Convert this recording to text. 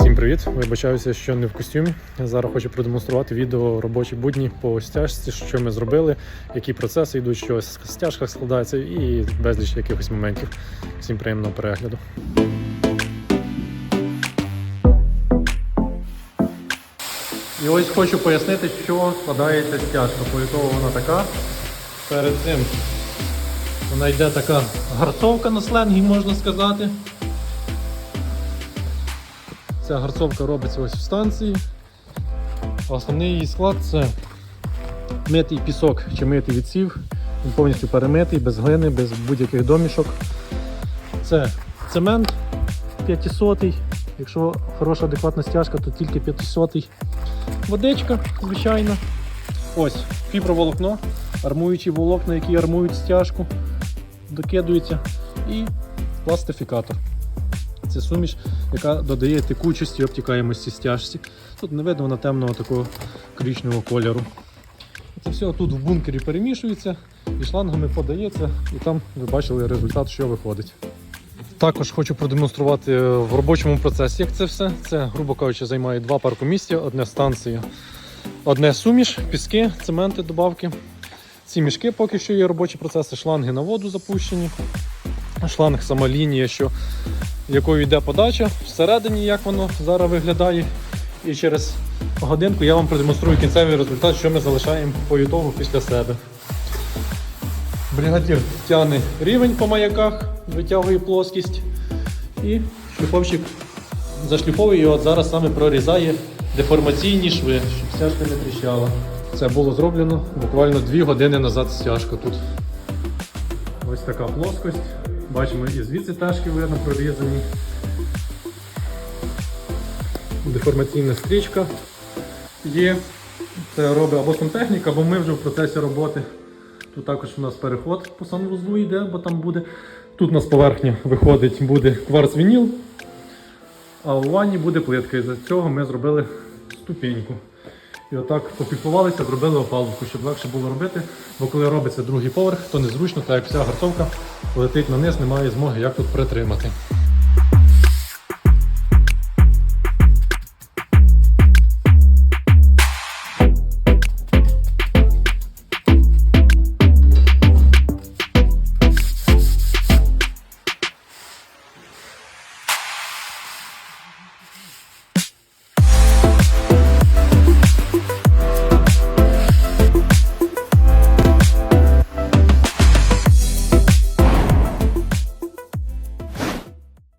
Всім привіт! Вибачаюся, що не в костюмі. Зараз хочу продемонструвати відео робочі будні по стяжці, що ми зробили, які процеси йдуть, що в стяжках складається і безліч якихось моментів. Всім приємного перегляду. І ось хочу пояснити, що складається стяжка, по якого вона така. Перед цим вона йде така гарцовка на сленгі, можна сказати. Ця гарцовка робиться ось в станції. Основний її склад це митий пісок чи митий відсів. Він повністю перемитий, без глини, без будь-яких домішок. Це цемент 500 Якщо хороша адекватна стяжка, то тільки 500 Водичка, звичайно. Ось фіброволокно, армуючі волокна, які армують стяжку, докидуються. І пластифікатор. Це суміш, яка додає текучості обтікаємості стяжці. Тут не видно вона темного такого коричневого кольору. Це все тут в бункері перемішується і шлангами подається, і там ви бачили результат, що виходить. Також хочу продемонструвати е, в робочому процесі, як це все. Це, грубо кажучи, займає два паркомістя, одне станція, одне суміш, піски, цементи, добавки. Ці мішки поки що є робочі процеси, шланги на воду запущені. Шланг, сама лінія, що якою йде подача, всередині як воно зараз виглядає. І через годинку я вам продемонструю кінцевий результат, що ми залишаємо по ютогу після себе. Бригадір тягне рівень по маяках, витягує плоскість. І шліфовщик зашліфовує і зараз саме прорізає деформаційні шви, щоб стяжка не тріщала. Це було зроблено буквально 2 години назад стяжка тут. Ось така плоскость. Бачимо і звідси ташки видно прорізані. Деформаційна стрічка є. Це робить або сантехніка, або ми вже в процесі роботи. Тут також у нас переход по санвузлу йде, бо там буде. Тут у нас поверхня виходить, буде кварц вініл, а у ванні буде плитка. І за цього ми зробили ступеньку. І отак попіклувалися, зробили опалубку, щоб легше було робити. Бо коли робиться другий поверх, то незручно, так як вся гартовка летить на низ, немає змоги як тут притримати.